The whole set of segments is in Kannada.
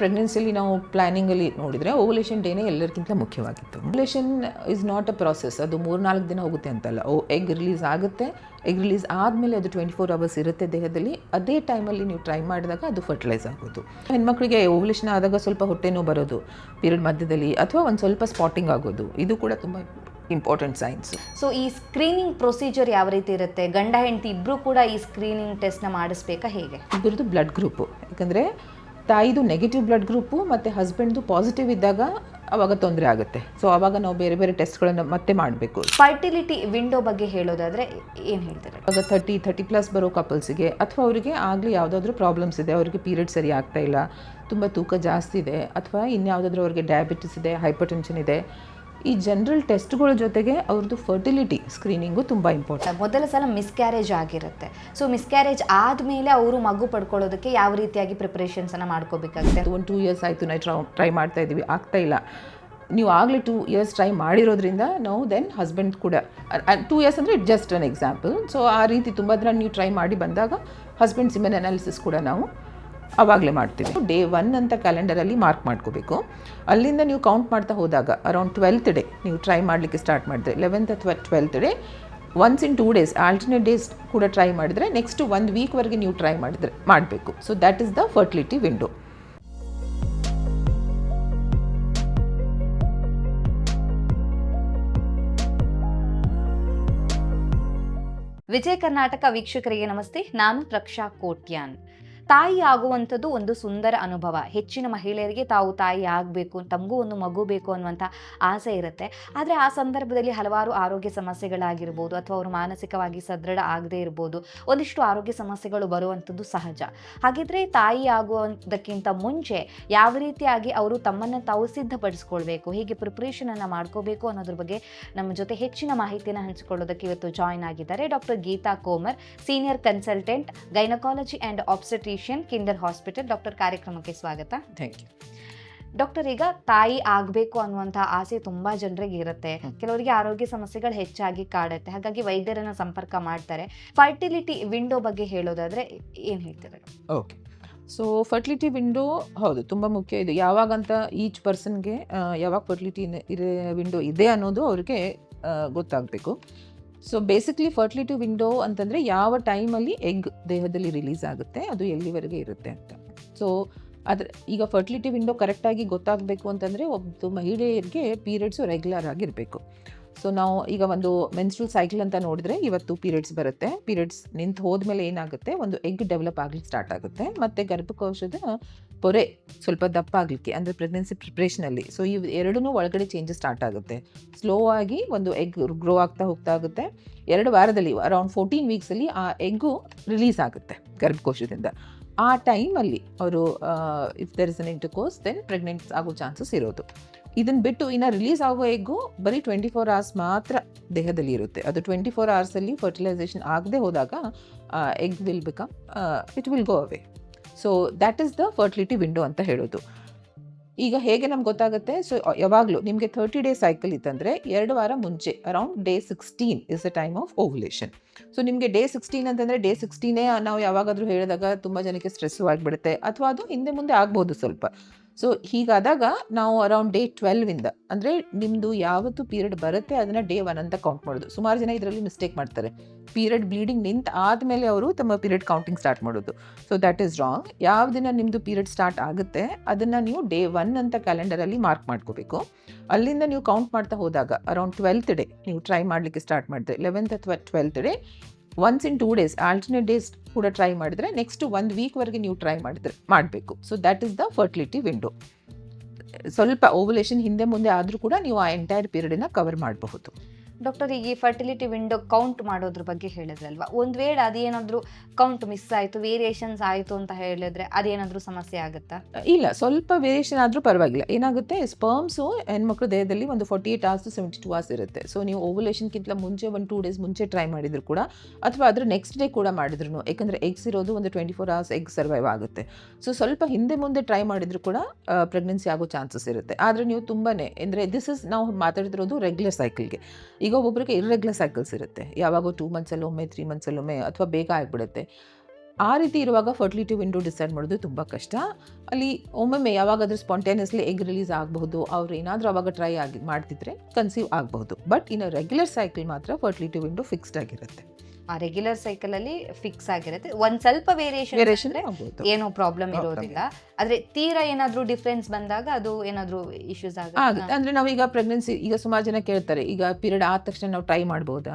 ಪ್ರೆಗ್ನೆನ್ಸಿಲಿ ನಾವು ಪ್ಲ್ಯಾನಿಂಗಲ್ಲಿ ನೋಡಿದರೆ ಓವುಲೇಷನ್ ಡೇನೇ ಎಲ್ಲರಿಗಿಂತ ಮುಖ್ಯವಾಗಿತ್ತು. Ovulation is not a process ಅದು ಮೂರ್ನಾಲ್ಕು ದಿನ ಹೋಗುತ್ತೆ ಅಂತಲ್ಲ. ಓ ಎಗ್ ರಿಲೀಸ್ ಆಗುತ್ತೆ. ಎಗ್ ರಿಲೀಸ್ ಆದಮೇಲೆ ಅದು ಟ್ವೆಂಟಿ ಫೋರ್ ಅವರ್ಸ್ ಇರುತ್ತೆ ದೇಹದಲ್ಲಿ. ಅದೇ ಟೈಮಲ್ಲಿ ನೀವು ಟ್ರೈ ಮಾಡಿದಾಗ ಅದು ಫರ್ಟಿಲೈಸ್ ಆಗೋದು. ಹೆಣ್ಮಕ್ಳಿಗೆ ಓವುಲೇಷನ್ ಆದಾಗ ಸ್ವಲ್ಪ ಹೊಟ್ಟೆನೋ ಬರೋದು ಪೀರಿಯಡ್ ಮಧ್ಯದಲ್ಲಿ ಅಥವಾ ಒಂದು ಸ್ವಲ್ಪ ಸ್ಪಾಟಿಂಗ್ ಆಗೋದು. ಇದು ಕೂಡ ತುಂಬ ಇಂಪಾರ್ಟೆಂಟ್ ಸೈನ್ಸ್ ಸೊ ಈ ಸ್ಕ್ರೀನಿಂಗ್ ಪ್ರೊಸೀಜರ್ ಯಾವ ರೀತಿ ಇರುತ್ತೆ? ಗಂಡ ಹೆಂಡತಿ ಇಬ್ಬರು ಕೂಡ ಈ ಸ್ಕ್ರೀನಿಂಗ್ ಟೆಸ್ಟ್ನ ಮಾಡಿಸ್ಬೇಕಾ ಹೇಗೆ? ಇಬ್ಬರದು ಬ್ಲಡ್ ಗ್ರೂಪು ಯಾಕಂದರೆ ತಾಯಿದು ನೆಗೆಟಿವ್ ಬ್ಲಡ್ ಗ್ರೂಪು ಮತ್ತು ಹಸ್ಬೆಂಡ್ದು ಪಾಸಿಟಿವ್ ಇದ್ದಾಗ ಅವಾಗ ತೊಂದರೆ ಆಗುತ್ತೆ. ಸೊ ಅವಾಗ ನಾವು ಬೇರೆ ಬೇರೆ ಟೆಸ್ಟ್ಗಳನ್ನು ಮತ್ತೆ ಮಾಡಬೇಕು. ಫರ್ಟಿಲಿಟಿ ವಿಂಡೋ ಬಗ್ಗೆ ಹೇಳೋದಾದರೆ ಏನು ಹೇಳ್ತಾರೆ? ಇವಾಗ ತರ್ಟಿ ತರ್ಟಿ ಪ್ಲಸ್ ಬರೋ ಕಪಲ್ಸಿಗೆ ಅಥವಾ ಅವರಿಗೆ ಆಗಲಿ ಯಾವುದಾದ್ರೂ ಪ್ರಾಬ್ಲಮ್ಸ್ ಇದೆ ಅವರಿಗೆ ಪೀರಿಯಡ್ ಸರಿ ಆಗ್ತಾ ಇಲ್ಲ ತುಂಬ ತೂಕ ಜಾಸ್ತಿ ಇದೆ ಅಥವಾ ಇನ್ಯಾವುದಾದ್ರೂ ಅವ್ರಿಗೆ ಡಯಾಬಿಟಿಸ್ ಇದೆ ಹೈಪರ್ ಟೆನ್ಷನ್ ಇದೆ ಈ ಜನರಲ್ ಟೆಸ್ಟ್ಗಳ ಜೊತೆಗೆ ಅವ್ರದ್ದು ಫರ್ಟಿಲಿಟಿ ಸ್ಕ್ರೀನಿಂಗು ತುಂಬ ಇಂಪಾರ್ಟೆಂಟ್ ಮೊದಲ ಸಲ ಮಿಸ್ಕ್ಯಾರೇಜ್ ಆಗಿರುತ್ತೆ. ಸೊ ಮಿಸ್ಕ್ಯಾರೇಜ್ ಆದಮೇಲೆ ಅವರು ಮಗು ಪಡ್ಕೊಳ್ಳೋದಕ್ಕೆ ಯಾವ ರೀತಿಯಾಗಿ ಪ್ರಿಪ್ರೇಷನ್ಸನ್ನು ಮಾಡ್ಕೋಬೇಕಾಗುತ್ತೆ? ಒಂದು ಟೂ ಇಯರ್ಸ್ ಆಯಿತು ನಾವು ಟ್ರೈ ಟ್ರೈ ಮಾಡ್ತಾ ಇದ್ದೀವಿ. ಆಗ್ತಾ ಇಲ್ಲ. ನೀವು ಆಗಲೇ ಟೂ ಇಯರ್ಸ್ ಟ್ರೈ ಮಾಡಿರೋದ್ರಿಂದ ನಾವು ದೆನ್ ಹಸ್ಬೆಂಡ್ ಕೂಡ ಟೂ ಇಯರ್ಸ್ ಅಂದರೆ ಜಸ್ಟ್ ಅನ್ ಎಕ್ಸಾಂಪಲ್ ಸೊ ಆ ರೀತಿ ತುಂಬ ದಿನ ನೀವು ಟ್ರೈ ಮಾಡಿ ಬಂದಾಗ ಹಸ್ಬೆಂಡ್ ಸಿಮೆನ್ ಅನಾಲಿಸಿಸ್ ಕೂಡ ನಾವು ಆವಾಗಲೇ ಮಾಡ್ತೀವಿ. ಡೇ ಒನ್ ಅಂತ ಕ್ಯಾಲೆಂಡರಲ್ಲಿ ಮಾರ್ಕ್ ಮಾಡ್ಕೋಬೇಕು. ಅಲ್ಲಿಂದ ನೀವು ಕೌಂಟ್ ಮಾಡ್ತಾ ಹೋದಾಗ ಅರೌಂಡ್ ಟ್ವೆಲ್ತ್ ಡೇ ನೀವು ಟ್ರೈ ಮಾಡಲಿಕ್ಕೆ ಸ್ಟಾರ್ಟ್ ಮಾಡಿದ್ರೆ ಲೆವೆಂತ್ ಅಥವಾ twelfth day once in two days alternate days ಕೂಡ ಟ್ರೈ ಮಾಡಿದ್ರೆ ನೆಕ್ಸ್ಟ್ ಒಂದು ವೀಕ್ವರೆಗೆ ನೀವು ಟ್ರೈ ಮಾಡಿದ್ರೆ, ಮಾಡಬೇಕು. So that is the fertility window Vijaya Karnataka ವೀಕ್ಷಕರಿಗೆ ನಮಸ್ತೆ. ನಾನು ರಕ್ಷಾ ಕೋಟ್ಯಾನ್. ತಾಯಿ ಆಗುವಂಥದ್ದು ಒಂದು ಸುಂದರ ಅನುಭವ. ಹೆಚ್ಚಿನ ಮಹಿಳೆಯರಿಗೆ ತಾವು ತಾಯಿ ಆಗಬೇಕು, ತಮಗೂ ಒಂದು ಮಗು ಬೇಕು ಅನ್ನುವಂಥ ಆಸೆ ಇರುತ್ತೆ. ಆದರೆ ಆ ಸಂದರ್ಭದಲ್ಲಿ ಹಲವಾರು ಆರೋಗ್ಯ ಸಮಸ್ಯೆಗಳಾಗಿರ್ಬೋದು ಅಥವಾ ಅವರು ಮಾನಸಿಕವಾಗಿ ಸದೃಢ ಆಗದೇ ಇರ್ಬೋದು, ಒಂದಿಷ್ಟು ಆರೋಗ್ಯ ಸಮಸ್ಯೆಗಳು ಬರುವಂಥದ್ದು ಸಹಜ. ಹಾಗಿದ್ರೆ ತಾಯಿ ಆಗುವುದಕ್ಕಿಂತ ಮುಂಚೆ ಯಾವ ರೀತಿಯಾಗಿ ಅವರು ತಮ್ಮನ್ನು ತಾವು ಸಿದ್ಧಪಡಿಸ್ಕೊಳ್ಬೇಕು, ಹೇಗೆ ಪ್ರಿಪ್ರೇಷನನ್ನು ಮಾಡ್ಕೋಬೇಕು ಅನ್ನೋದ್ರ ಬಗ್ಗೆ ನಮ್ಮ ಜೊತೆ ಹೆಚ್ಚಿನ ಮಾಹಿತಿಯನ್ನು ಹಂಚಿಕೊಳ್ಳೋದಕ್ಕೆ ಇವತ್ತು ಜಾಯ್ನ್ ಆಗಿದ್ದಾರೆ. Doctor Geetha Komar senior consultant gynaecology and obstetrician Kinder hospital doctor ಕಾರ್ಯಕ್ರಮಕ್ಕೆ ಸ್ವಾಗತ ಥ್ಯಾಂಕ್ ಯು ಡಾಕ್ಟರ್ ಈಗ ತಾಯಿ ಆಗಬೇಕು ಅನ್ನುವಂಥ ಆಸೆ ತುಂಬ ಜನರಿಗೆ ಇರುತ್ತೆ. ಕೆಲವರಿಗೆ ಆರೋಗ್ಯ ಸಮಸ್ಯೆಗಳು ಹೆಚ್ಚಾಗಿ ಕಾಡುತ್ತೆ. ಹಾಗಾಗಿ ವೈದ್ಯರನ್ನ ಸಂಪರ್ಕ ಮಾಡ್ತಾರೆ. ಫರ್ಟಿಲಿಟಿ ವಿಂಡೋ ಬಗ್ಗೆ ಹೇಳೋದಾದ್ರೆ ಏನು ಹೇಳ್ತಾರೆ? ಓಕೆ ಸೊ ಫರ್ಟಿಲಿಟಿ ವಿಂಡೋ ಹೌದು ತುಂಬ ಮುಖ್ಯ ಇದು. ಯಾವಾಗಂತ ಈಚ್ ಪರ್ಸನ್ಗೆ ಯಾವಾಗ ಫರ್ಟಿಲಿಟಿ ವಿಂಡೋ ಇದೆ ಅನ್ನೋದು ಅವ್ರಿಗೆ ಗೊತ್ತಾಗಬೇಕು. ಸೊ ಬೇಸಿಕ್ಲಿ ಫರ್ಟಿಲಿಟಿ ವಿಂಡೋ ಅಂತಂದರೆ ಯಾವ ಟೈಮಲ್ಲಿ ಎಗ್ ದೇಹದಲ್ಲಿ ರಿಲೀಸ್ ಆಗುತ್ತೆ, ಅದು ಎಲ್ಲಿವರೆಗೆ ಇರುತ್ತೆ ಅಂತ. ಸೊ ಅದ್ರ, ಈಗ ಫರ್ಟಿಲಿಟಿ ವಿಂಡೋ ಕರೆಕ್ಟಾಗಿ ಗೊತ್ತಾಗಬೇಕು ಅಂತಂದರೆ ಒಬ್ಬ ಮಹಿಳೆಯರಿಗೆ ಪೀರಿಯಡ್ಸು ರೆಗ್ಯುಲರ್ ಆಗಿರಬೇಕು. ಸೊ ನಾವು ಈಗ ಒಂದು ಮೆನ್ಸ್ಟ್ರಲ್ ಸೈಕಲ್ ಅಂತ ನೋಡಿದ್ರೆ ಇವತ್ತು ಪೀರಿಯಡ್ಸ್ ಬರುತ್ತೆ. ಪೀರಿಯಡ್ಸ್ ನಿಂತು ಹೋದ್ಮೇಲೆ ಏನಾಗುತ್ತೆ? ಒಂದು ಎಗ್ ಡೆವಲಪ್ ಆಗ್ಲಿಕ್ಕೆ ಸ್ಟಾರ್ಟ್ ಆಗುತ್ತೆ. ಮತ್ತು ಗರ್ಭಕೋಶದ ಪೊರೆ ಸ್ವಲ್ಪ ದಪ್ಪ ಆಗಲಿಕ್ಕೆ, ಅಂದರೆ ಪ್ರೆಗ್ನೆನ್ಸಿ ಪ್ರಿಪ್ರೇಷನಲ್ಲಿ ಸೊ ಇವು ಎರಡೂ ಒಳಗಡೆ ಚೇಂಜಸ್ ಸ್ಟಾರ್ಟ್ ಆಗುತ್ತೆ. ಸ್ಲೋ ಆಗಿ ಒಂದು ಎಗ್ ಗ್ರೋ ಆಗ್ತಾ ಹೋಗ್ತಾ ಆಗುತ್ತೆ. ಎರಡು ವಾರದಲ್ಲಿ ಅರೌಂಡ್ ಫೋರ್ಟೀನ್ ವೀಕ್ಸಲ್ಲಿ ಆ ಎಗ್ಗು ರಿಲೀಸ್ ಆಗುತ್ತೆ ಗರ್ಭಕೋಶದಿಂದ. ಆ ಟೈಮಲ್ಲಿ ಅವರು if there is an intercourse then pregnants ಆಗೋ ಚಾನ್ಸಸ್ ಇರೋದು. ಇದನ್ನು ಬಿಟ್ಟು ಇನ್ನು ರಿಲೀಸ್ ಆಗೋ ಎಗ್ಗು ಬರೀ ಟ್ವೆಂಟಿ ಫೋರ್ ಅವರ್ಸ್ ಮಾತ್ರ ದೇಹದಲ್ಲಿ ಇರುತ್ತೆ. ಅದು ಟ್ವೆಂಟಿ ಫೋರ್ ಅವರ್ಸಲ್ಲಿ ಫರ್ಟಿಲೈಸೇಷನ್ ಆಗದೆ ಹೋದಾಗ egg will become it will go away so that is the fertility window ಅಂತ ಹೇಳೋದು. ಈಗ ಹೇಗೆ ನಮ್ಗೆ ಗೊತ್ತಾಗುತ್ತೆ? ಸೊ ಯಾವಾಗಲೂ ನಿಮಗೆ ಥರ್ಟಿ ಡೇ ಸೈಕಲ್ ಇತ್ತಂದರೆ ಎರಡು ವಾರ ಮುಂಚೆ around day sixteen is the time of ovulation so ನಿಮಗೆ ಡೇ ಸಿಕ್ಸ್ಟೀನ್ ಅಂತಂದರೆ ಡೇ ಸಿಕ್ಸ್ಟೀನೇ ನಾವು ಯಾವಾಗಾದರೂ ಹೇಳಿದಾಗ ತುಂಬ ಜನಕ್ಕೆ ಸ್ಟ್ರೆಸ್ಸು ಆಗಿಬಿಡುತ್ತೆ. ಅಥವಾ ಅದು ಹಿಂದೆ ಮುಂದೆ ಆಗ್ಬೋದು ಸ್ವಲ್ಪ. ಸೊ ಹೀಗಾದಾಗ ನಾವು ಅರೌಂಡ್ ಡೇ ಟ್ವೆಲ್ವಿಂದ ಅಂದರೆ ನಿಮ್ಮದು ಯಾವತ್ತು ಪೀರಿಯಡ್ ಬರುತ್ತೆ, ಅದನ್ನು ಡೇ ಒನ್ ಅಂತ ಕೌಂಟ್ ಮಾಡೋದು. ಸುಮಾರು ಜನ ಇದರಲ್ಲಿ ಮಿಸ್ಟೇಕ್ ಮಾಡ್ತಾರೆ. ಪೀರಿಯಡ್ ಬ್ಲೀಡಿಂಗ್ ನಿಂತ ಆದಮೇಲೆ ಅವರು ತಮ್ಮ ಪೀರಿಯಡ್ ಕೌಂಟಿಂಗ್ ಸ್ಟಾರ್ಟ್ ಮಾಡೋದು. ಸೊ ದ್ಯಾಟ್ ಈಸ್ ರಾಂಗ್ ಯಾವ ದಿನ ನಿಮ್ಮದು ಪೀರಿಯಡ್ ಸ್ಟಾರ್ಟ್ ಆಗುತ್ತೆ, ಅದನ್ನು ನೀವು ಡೇ ಒನ್ ಅಂತ ಕ್ಯಾಲೆಂಡರಲ್ಲಿ ಮಾರ್ಕ್ ಮಾಡ್ಕೋಬೇಕು. ಅಲ್ಲಿಂದ ನೀವು ಕೌಂಟ್ ಮಾಡ್ತಾ ಹೋದಾಗ ಅರೌಂಡ್ ಟ್ವೆಲ್ತ್ ಡೇ ನೀವು ಟ್ರೈ ಮಾಡಲಿಕ್ಕೆ ಸ್ಟಾರ್ಟ್ ಮಾಡಿದ್ರೆ ಲೆವೆಂತ್ ಅಥವಾ twelfth day once in two days alternate days ಕೂಡ ಟ್ರೈ ಮಾಡಿದ್ರೆ ನೆಕ್ಸ್ಟ್ ಒಂದು ವೀಕ್ವರೆಗೆ ನೀವು ಟ್ರೈ ಮಾಡಿದ್ರೆ, ಮಾಡಬೇಕು. So that is the fertility window ಸ್ವಲ್ಪ ಓವುಲೇಷನ್ ಹಿಂದೆ ಮುಂದೆ ಆದರೂ ಕೂಡ ನೀವು ಆ ಎಂಟೈರ್ ಪೀರಿಯಡನ್ನು ಕವರ್ ಮಾಡಬಹುದು. ಡಾಕ್ಟರ್ ಈಗ ಫರ್ಟಿಲಿಟಿ ವಿಂಡೋ ಕೌಂಟ್ ಮಾಡೋದ್ರ ಬಗ್ಗೆ ಹೇಳಿದ್ರಲ್ವಾ? ಒಂದು ವೇಳೆ ಅದೇನಾದರೂ ಕೌಂಟ್ ಮಿಸ್ ಆಯಿತು ವೇರಿಯೇಷನ್ಸ್ ಆಯಿತು ಅಂತ ಹೇಳಿದ್ರೆ ಅದೇನಾದರೂ ಸಮಸ್ಯೆ ಆಗುತ್ತಾ? ಇಲ್ಲ, ಸ್ವಲ್ಪ ವೇರಿಯೇಷನ್ ಆದರೂ ಪರವಾಗಿಲ್ಲ. ಏನಾಗುತ್ತೆ ಸ್ಪರ್ಮ್ಸು ಹೆಣ್ಮಕ್ಳು ದೇಹದಲ್ಲಿ ಒಂದು forty eight hours seventy two hours ಇರುತ್ತೆ. ಸೊ ನೀವು ಓವುಲೇಷನ್ಗಿಂತ ಮುಂಚೆ ಒಂದು ಟೂ ಡೇಸ್ ಮುಂಚೆ ಟ್ರೈ ಮಾಡಿದ್ರು ಕೂಡ, ಅಥವಾ ಅದ್ರ ನೆಕ್ಸ್ಟ್ ಡೇ ಕೂಡ ಮಾಡಿದ್ರು ಯಾಕಂದರೆ ಎಗ್ಸ್ ಇರೋದು ಒಂದು twenty four hours egg survive ಆಗುತ್ತೆ. ಸೊ ಸ್ವಲ್ಪ ಹಿಂದೆ ಮುಂದೆ ಟ್ರೈ ಮಾಡಿದ್ರು ಕೂಡ ಪ್ರೆಗ್ನೆನ್ಸಿ ಆಗೋ ಚಾನ್ಸಸ್ ಇರುತ್ತೆ. ಆದರೆ ನೀವು ತುಂಬಾ ಅಂದರೆ ದಿಸ್ ಇಸ್ ನಾವು ಮಾತಾಡ್ತಿರೋದು ರೆಗ್ಯುಲರ್ ಸೈಕಲ್ಗೆ ಈಗ ಒಬ್ಬೊಬ್ಬರಿಗೆ ಇರ್ರೆಗ್ಯುಲರ್ ಸೈಕಲ್ಸ್ ಇರುತ್ತೆ. ಯಾವಾಗ ಟೂ ಮಂತ್ಸಲ್ಲೊಮ್ಮೆ ತ್ರೀ ಮಂತ್ಸಲ್ಲೊಮ್ಮೆ ಅಥವಾ ಬೇಗ ಆಗಿಬಿಡುತ್ತೆ. ಆ ರೀತಿ ಇರುವಾಗ ಫರ್ಟಿಲಿಟಿ ವಿಂಡೋ ಡಿಸೈಡ್ ಮಾಡೋದು ತುಂಬ ಕಷ್ಟ. ಅಲ್ಲಿ ಒಮ್ಮೊಮ್ಮೆ ಯಾವಾಗಾದರೂ ಸ್ಪಾಂಟೇನಿಯಸ್ಲಿ ಎಗ್ ರಿಲೀಸ್ ಆಗಬಹುದು, ಅವ್ರು ಏನಾದರೂ ಅವಾಗ ಟ್ರೈ ಆಗಿ ಮಾಡ್ತಿದ್ರೆ ಕನ್ಸೀವ್ ಆಗಬಹುದು. ಬಟ್ ಇನ್ನು ರೆಗ್ಯುಲರ್ ಸೈಕಲ್ ಮಾತ್ರ ಫರ್ಟಿಲಿಟಿ ವಿಂಡೋ ಫಿಕ್ಸ್ಡ್ ಆಗಿರುತ್ತೆ. ಆ ರೆಗ್ಯುಲರ್ ಸೈಕಲ್ ಅಲ್ಲಿ ಫಿಕ್ಸ್ ಆಗಿರುತ್ತೆ. ಒಂದ್ ಸ್ವಲ್ಪ ವೇರಿಯೇಷನ್ ವೇರಿಯೇಷನ್ ಆಗ್ಬೋದು. ಏನೋ ಪ್ರಾಬ್ಲಮ್ ಇರೋದಿಲ್ಲ. ಆದ್ರೆ ತೀರಾ ಏನಾದ್ರೂ ಡಿಫ್ರೆನ್ಸ್ ಬಂದಾಗ ಅದು ಏನಾದ್ರೂ ಇಶ್ಯೂಸ್ ಆಗುತ್ತೆ. ಅಂದ್ರೆ ನಾವು ನಾವೀಗ ಪ್ರೆಗ್ನೆನ್ಸಿ ಈಗ ಸುಮಾರು ಜನ ಕೇಳ್ತಾರೆ ಈಗ ಪೀರಿಯಡ್ ಆದ ತಕ್ಷಣ ನಾವು ಟ್ರೈ ಮಾಡ್ಬೋದಾ?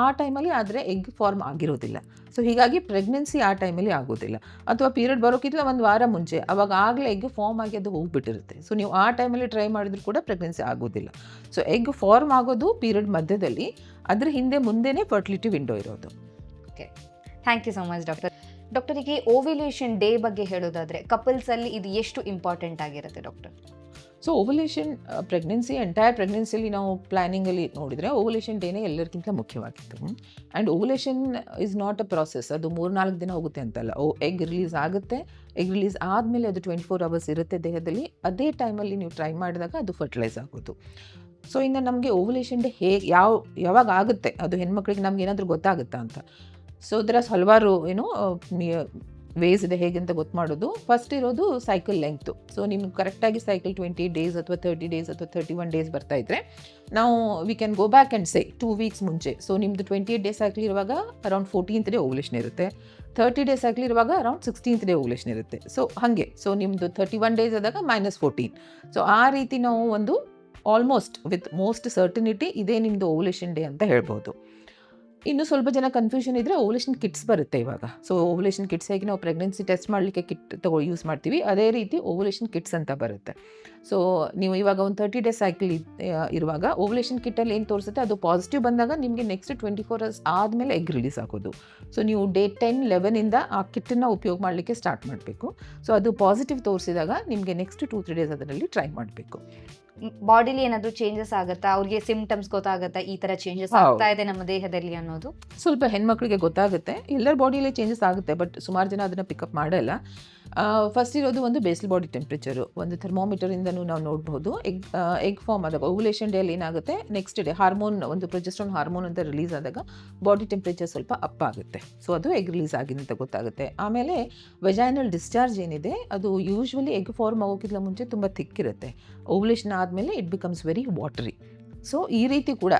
ಆ ಟೈಮಲ್ಲಿ ಆದ್ರೆ ಎಗ್ ಫಾರ್ಮ್ ಆಗಿರೋದಿಲ್ಲ. ಸೊ ಹೀಗಾಗಿ ಪ್ರೆಗ್ನೆನ್ಸಿ ಆ ಟೈಮಲ್ಲಿ ಆಗೋದಿಲ್ಲ. ಅಥವಾ ಪೀರಿಯಡ್ ಬರೋಕ್ಕಿಂತ ಒಂದು ವಾರ ಮುಂಚೆ ಅವಾಗ ಆಗಲೇ ಎಗ್ ಫಾರ್ಮ್ ಆಗಿ ಅದು ಹೋಗ್ಬಿಟ್ಟಿರುತ್ತೆ. ಸೊ ನೀವು ಆ ಟೈಮಲ್ಲಿ ಟ್ರೈ ಮಾಡಿದ್ರು ಕೂಡ ಪ್ರೆಗ್ನೆನ್ಸಿ ಆಗೋದಿಲ್ಲ. ಸೊ ಎಗ್ ಫಾರ್ಮ್ ಆಗೋದು ಪೀರಿಯಡ್ ಮಧ್ಯದಲ್ಲಿ ಅದ್ರ ಹಿಂದೆ ಮುಂದೆನೇ ಫರ್ಟಿಲಿಟಿ ವಿಂಡೋ ಇರೋದು. Okay thank you so much doctor doctor ಈಗ ಓವ್ಯುಲೇಷನ್ ಡೇ ಬಗ್ಗೆ ಹೇಳೋದಾದ್ರೆ ಕಪಲ್ಸ್ ಅಲ್ಲಿ ಇದು ಎಷ್ಟು ಇಂಪಾರ್ಟೆಂಟ್ ಆಗಿರುತ್ತೆ doctor so ovulation pregnancy entire ಪ್ರೆಗ್ನೆನ್ಸಿಯಲ್ಲಿ ನಾವು ಪ್ಲ್ಯಾನಿಂಗಲ್ಲಿ ನೋಡಿದರೆ ಓವಲೇಷನ್ ಡೇನೇ ಎಲ್ಲರಿಗಿಂತ ಮುಖ್ಯವಾಗಿತ್ತು. And ovulation is not a process ಅದು ಮೂರ್ನಾಲ್ಕು ದಿನ ಹೋಗುತ್ತೆ ಅಂತಲ್ಲ. ಓ ಎಗ್ ರಿಲೀಸ್ ಆಗುತ್ತೆ. ಎಗ್ ರಿಲೀಸ್ ಆದಮೇಲೆ ಅದು ಟ್ವೆಂಟಿ ಫೋರ್ ಅವರ್ಸ್ ಇರುತ್ತೆ ದೇಹದಲ್ಲಿ. ಅದೇ ಟೈಮಲ್ಲಿ ನೀವು ಟ್ರೈ ಮಾಡಿದಾಗ ಅದು ಫರ್ಟಿಲೈಸ್ ಆಗೋದು. ಸೊ ಇನ್ನು ನಮಗೆ ಓವಲೇಷನ್ ಡೇ ಹೇಗೆ ಯಾವ, ಯಾವಾಗ ಆಗುತ್ತೆ? ಅದು ಹೆಣ್ಮಕ್ಳಿಗೆ ನಮ್ಗೆ ಏನಾದರೂ ಗೊತ್ತಾಗುತ್ತಾ ಅಂತ. ಸೊ ಇದರ ಹಲವಾರು ಏನು ವೇಸ್ ಇದೆ ಹೇಗೆ ಅಂತ ಗೊತ್ತು ಮಾಡೋದು. ಫಸ್ಟ್ ಇರೋದು ಸೈಕಲ್ ಲೆಂಗ್ತು ಸೊ ನಿಮ್ಗೆ ಕರೆಕ್ಟಾಗಿ ಸೈಕಲ್ ಟ್ವೆಂಟಿ ಡೇಸ್ ಅಥವಾ ತರ್ಟಿ ಡೇಸ್ ಅಥವಾ ತರ್ಟಿ ಒನ್ ಡೇಸ್ ಬರ್ತಾ ಇದ್ರೆ, ನಾವು we can go back and say two weeks ಮುಂಚೆ. ಸೊ ನಿಮ್ಮದು ಟ್ವೆಂಟಿ ಏಟ್ ಡೇಸ್ ಸೈಕಲ್ ಇರುವಾಗ ಅರೌಂಡ್ ಫೋರ್ಟೀನ್ತ್ ಡೇ ಓವ್ಲೇಷನ್ ಇರುತ್ತೆ. ತರ್ಟಿ ಡೇಸ್ ಸೈಕಲ್ ಇರುವಾಗ ಅರೌಂಡ್ ಸಿಕ್ಸ್ಟೀನ್ತ್ ಡೇ ಓವ್ಲೇಷನ್ ಇರುತ್ತೆ. ಸೊ ಹಾಗೆ. ಸೊ ನಿಮ್ಮದು ತರ್ಟಿ ಒನ್ ಡೇಸ್ ಆದಾಗ ಮೈನಸ್ ಫೋರ್ಟೀನ್ ಸೊ ಆ ರೀತಿ ನಾವು ಒಂದು ಆಲ್ಮೋಸ್ಟ್ ವಿತ್ ಮೋಸ್ಟ್ ಸರ್ಟಿನಿಟಿ ಇದೇ ನಿಮ್ಮದು ಓವಲೇಷನ್ ಡೇ ಅಂತ ಹೇಳ್ಬೋದು. ಇನ್ನು ಸ್ವಲ್ಪ ಜನ ಕನ್ಫ್ಯೂಷನ್ ಇದ್ದರೆ ಓವಲೇಷನ್ ಕಿಟ್ಸ್ ಬರುತ್ತೆ ಇವಾಗ. ಸೊ ಓವಲೇಷನ್ ಕಿಟ್ಸ್ ಹೇಗೆ ನಾವು ಪ್ರೆಗ್ನೆನ್ಸಿ ಟೆಸ್ಟ್ ಮಾಡಲಿಕ್ಕೆ ಕಿಟ್ ತಗೋ ಯೂಸ್ ಮಾಡ್ತೀವಿ, ಅದೇ ರೀತಿ ಓವಲೇಷನ್ ಕಿಟ್ಸ್ ಅಂತ ಬರುತ್ತೆ. ಸೊ ನೀವು ಇವಾಗ ಒಂದು ತರ್ಟಿ ಡೇಸ್ ಸೈಕಲ್ ಇರುವಾಗ ಓವಲೇಷನ್ ಕಿಟ್ಟಲ್ಲಿ ಏನು ತೋರಿಸುತ್ತೆ, ಅದು ಪಾಸಿಟಿವ್ ಬಂದಾಗ ನಿಮಗೆ ನೆಕ್ಸ್ಟ್ ಟ್ವೆಂಟಿ ಫೋರ್ ಅವರ್ಸ್ ಆದಮೇಲೆ ಎಗ್ ರಿಲೀಸ್ ಆಗೋದು. ಸೊ ನೀವು ಡೇ ಟೆನ್ ಲೆವೆನಿಂದ ಆ ಕಿಟ್ಟನ್ನು ಉಪಯೋಗ ಮಾಡಲಿಕ್ಕೆ ಸ್ಟಾರ್ಟ್ ಮಾಡಬೇಕು. ಸೊ ಅದು ಪಾಸಿಟಿವ್ ತೋರಿಸಿದಾಗ ನಿಮಗೆ ನೆಕ್ಸ್ಟ್ ಟೂ ತ್ರೀ ಡೇಸ್ ಅದರಲ್ಲಿ ಟ್ರೈ ಮಾಡಬೇಕು. ಬಾಡಿಲಿ ಏನಾದ್ರೂ ಚೇಂಜಸ್ ಆಗುತ್ತಾ? ಅವ್ರಿಗೆ ಸಿಂಪ್ಟಮ್ಸ್ ಗೊತ್ತಾಗುತ್ತಾ? ಈ ತರ ಚೇಂಜಸ್ ಆಗ್ತಾ ಇದೆ ನಮ್ಮ ದೇಹದಲ್ಲಿ ಅನ್ನೋದು? ಸ್ವಲ್ಪ ಹೆಣ್ಮಕ್ಳಿಗೆ ಗೊತ್ತಾಗುತ್ತೆ. ಎಲ್ಲರ ಬಾಡಿಲಿ ಚೇಂಜಸ್ ಆಗುತ್ತೆ ಬಟ್ ಸುಮಾರು ಜನ ಅದನ್ನ ಪಿಕಪ್ ಮಾಡಲ್ಲ ಫಸ್ಟ್ ಇರೋದು ಒಂದು ಬೇಸಲ್ ಬಾಡಿ ಟೆಂಪ್ರೇಚರು ಒಂದು ಥರ್ಮೋಮೀಟರಿಂದನೂ ನಾವು ನೋಡಬಹುದು ಎಗ್ ಎಗ್ ಫಾರ್ಮ್ ಆದಾಗ ಓವುಲೇಷನ್ ಡೇಯಲ್ಲಿ ಏನಾಗುತ್ತೆ? ನೆಕ್ಸ್ಟ್ ಡೇ ಹಾರ್ಮೋನ್ ಒಂದು ಪ್ರೊಜೆಸ್ಟ್ರಾನ್ ಹಾರ್ಮೋನ್ ಅಂತ ರಿಲೀಸ್ ಆದಾಗ ಬಾಡಿ ಟೆಂಪ್ರೇಚರ್ ಸ್ವಲ್ಪ ಅಪ್ ಆಗುತ್ತೆ. ಸೊ ಅದು ಎಗ್ ರಿಲೀಸ್ ಆಗಿದೆ ಅಂತ ಗೊತ್ತಾಗುತ್ತೆ. ಆಮೇಲೆ ವೆಜೈನಲ್ ಡಿಸ್ಚಾರ್ಜ್ ಏನಿದೆ ಅದು ಯೂಶ್ವಲಿ ಎಗ್ ಫಾರ್ಮ್ ಆಗೋಕ್ಕಿಂತ ಮುಂಚೆ ತುಂಬ ಥಿಕ್ಕಿರುತ್ತೆ ಓವುಲೇಷನ್ ಆದಮೇಲೆ it becomes very watery so ಈ ರೀತಿ ಕೂಡ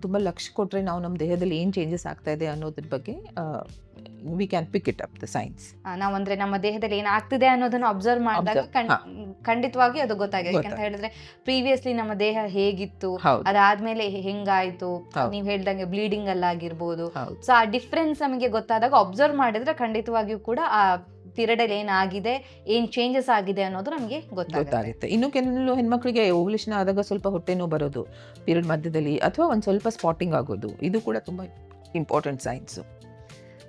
ತುಂಬ ಲಕ್ಷ ಕೊಟ್ಟರೆ ನಾವು ನಮ್ಮ ದೇಹದಲ್ಲಿ ಏನು ಚೇಂಜಸ್ ಆಗ್ತಾ ಇದೆ ಅನ್ನೋದ್ರ ಬಗ್ಗೆ we can pick it up the signs ನಾವು ಅಂದ್ರೆ ನಮ್ಮ ದೇಹದಲ್ಲಿ ಏನಾಗ್ತಿದೆ ಅನ್ನೋದನ್ನ ಅಬ್ಸರ್ವ್ ಮಾಡಿದಾಗ. ಖಂಡಿತವಾಗಿ ಅದು ಗೊತ್ತಾಗಿದೆ. ಯಾಕಂತ. ಹೇಳಿದ್ರೆ ಪ್ರೀವಿಯಸ್ಲಿ ನಮ್ಮ ದೇಹ ಹೇಗಿತ್ತು ಅದಾದ್ಮೇಲೆ ಹೆಂಗಾಯ್ತು ನೀವು ಹೇಳ್ದಂಗೆ ಬ್ಲೀಡಿಂಗ್ ಅಲ್ಲಾಗಿರ್ಬೋದು. ಸೊ ಆ ಡಿಫ್ರೆನ್ಸ್ ನಮಗೆ ಗೊತ್ತಾದಾಗ ಅಬ್ಸರ್ವ್ ಮಾಡಿದ್ರೆ ಖಂಡಿತವಾಗಿಯೂ ಕೂಡ ಆ ಏನಾಗಿದೆ ಏನ್ ಚೇಂಜಸ್ ಆಗಿದೆ ಅನ್ನೋದು ನಮಗೆ ಗೊತ್ತಾಗುತ್ತೆ. ಇನ್ನು ಕೆಲವು ಹೆಣ್ಮಕ್ಳಿಗೆ ಓವಲೇಷನ್ ಆದಾಗ ಸ್ವಲ್ಪ ಹೊಟ್ಟೆ ಬರೋದು ಪೀರಿಯಡ್ ಮಧ್ಯದಲ್ಲಿ, ಅಥವಾ ಒಂದು ಸ್ವಲ್ಪ ಸ್ಪಾಟಿಂಗ್ ಆಗೋದು, ಇದು ಕೂಡ ತುಂಬ ಇಂಪಾರ್ಟೆಂಟ್ ಸೈನ್ಸು